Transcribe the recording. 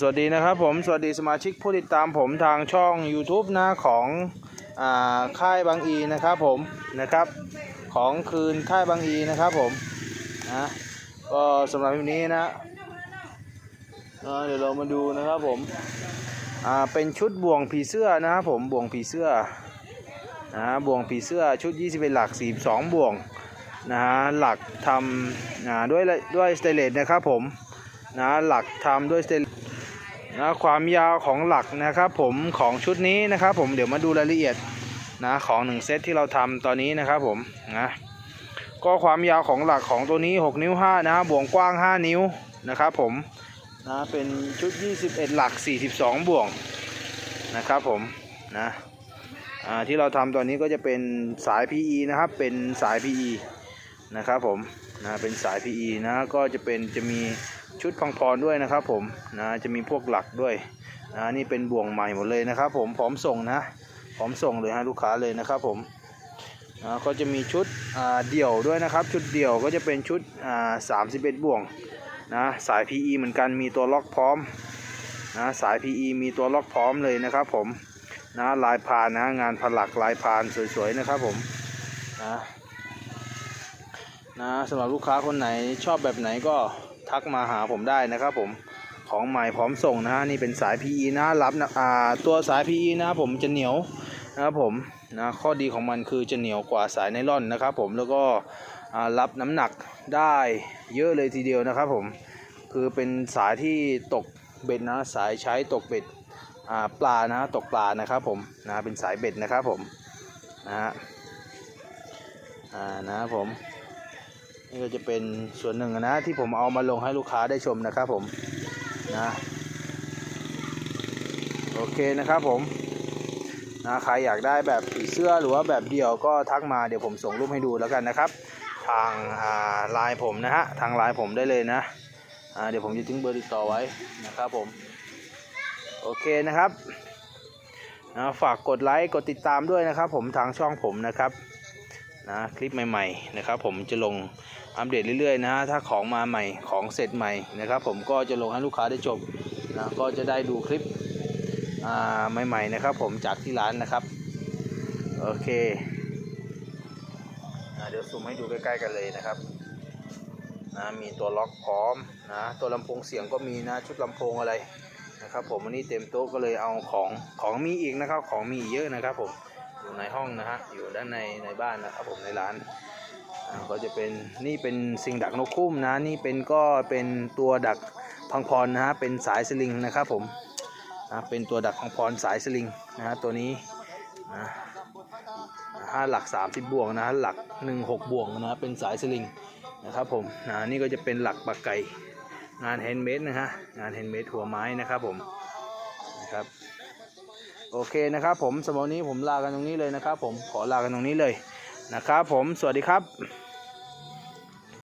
สวัสดีนะครับผมสวัสดีสมาชิกผู้ติดตามผมทางช่อง YouTube นะของอค่ายบางอีนะครับผมนะครับของคืนค่ายบางอีนะครับผมนะก็สำหรับวันนี้นะเเดี๋ยวเรามาดูนะครับผมเป็นชุดบ่วงผีเสื้อนะครับผมบ่วงผีเสื้อนะฮะบ่วงผีเสื้อชุด 21 หลัก 42 บ่วงนะฮะหลักทำด้วยด้วยสเตเลสนะครับผม นะหลักทำด้วยสเตนนะความยาวของหลักนะครับผมของชุดนี้นะครับผมเดี๋ยวมาดูรายละเอียดนะของหนึ่งเซตที่เราทำตอนนี้นะครับผมนะก็ความยาวของหลักของตัวนี้ 6 นิ้ว 5 นะบ่วงกว้าง 5 นิ้วนะครับผมนะเป็นชุด 21 หลัก 42บ่วงนะครับผมนะที่เราทำตอนนี้ก็จะเป็นสาย PE นะครับเป็นสาย PE นะครับผมนะเป็นสาย PE นะก็จะเป็นจะมี ชุดพังพรด้วยนะครับผมนะจะมีพวกหลักด้วยนะนี่เป็นบ่วงใหม่หมดเลยนะครับผมพร้อมส่งนะพร้อมส่งเลยฮะลูกค้าเลยนะครับผมนะก็จะมีชุดอ่าเดี่ยวด้วยนะครับ ชุดเดี่ยวก็จะเป็นชุดอ่า31บ่วงนะสาย PE เหมือนกันมีตัวล็อกพร้อมนะสาย PE มีตัวล็อกพร้อมเลยนะครับผมนะลายพานนะงานผลักลายพานสวยๆนะครับผมนะนะสำหรับลูกค้าคนไหนชอบแบบไหนก็ ทักมาหาผมได้นะครับผมของใหม่พร้อมส่งนะฮะนี่เป็นสาย PE นะรับนะอ่าตัวสาย PE นะผมจะเหนียวนะครับผมนะข้อดีของมันคือจะเหนียวกว่าสายไนล่อนนะครับผมแล้วก็รับน้ำหนักได้เยอะเลยทีเดียวนะครับผมคือเป็นสายที่ตกเบ็ดนะสายใช้ตกเบ็ดปลานะตกปลานะครับผมนะเป็นสายเบ็ดนะครับผมนะฮะอ่านะครับผม นี่ก็จะเป็นส่วนหนึ่งนะที่ผมเอามาลงให้ลูกค้าได้ชมนะครับผมนะโอเคนะครับผมนะใครอยากได้แบบผีเสื้อหรือว่าแบบเดี่ยวก็ทักมาเดี๋ยวผมส่งรูปให้ดูแล้วกันนะครับ ทางไลน์ผมนะฮะทางไลน์ผมได้เลยนะเดี๋ยวผมจะทิ้งเบอร์ติดต่อไว้นะครับผมโอเคนะครับนะฝากกดไลค์กดติดตามด้วยนะครับ ผมทางช่องผมนะครับ นะคลิปใหม่ๆนะครับ ผมจะลงอัปเดตเรื่อยๆนะถ้าของมาใหม่ของเสร็จใหม่นะครับ ผมก็จะลงให้ลูกค้าได้ชมนะก็จะได้ดูคลิปอ่าใหม่ๆนะครับ ผมจากที่ร้านนะครับโอเคเดี๋ยวซูมให้ดูใกล้ๆกันเลยนะครับนะมีตัวล็อกพร้อมนะตัวลำโพงเสียงก็มีนะชุดลำโพงอะไรนะครับ ผมวันนี้เต็มโต๊ะก็เลยเอาของของมีอีกนะครับ ของมีเยอะนะครับผม อยู่ในห้องนะฮะอยู่ด้านในในบ้านนะครับผมในร้านอ่าก็จะเป็นนี่เป็นสิ่งดักนกคุ้มนะนี่เป็นก็เป็นตัวดักพังพรนะฮะเป็นสายสลิงนะครับผมนะเป็นตัวดักพังพรสายสลิงนะฮะตัวนี้นะห้าหลัก 30 บวกนะหลัก 16 บวกนะฮะเป็นสายสลิงนะครับผมนะนี่ก็จะเป็นหลักปักไก่งานแฮนด์เมดนะฮะงานแฮนด์เมดหัวไม้นะครับผมนะครับ โอเคนะครับ ผมสำหรับวันนี้ผมลากันตรงนี้เลยนะครับ ผมขอลากันตรงนี้เลยนะครับ ผมสวัสดีครับ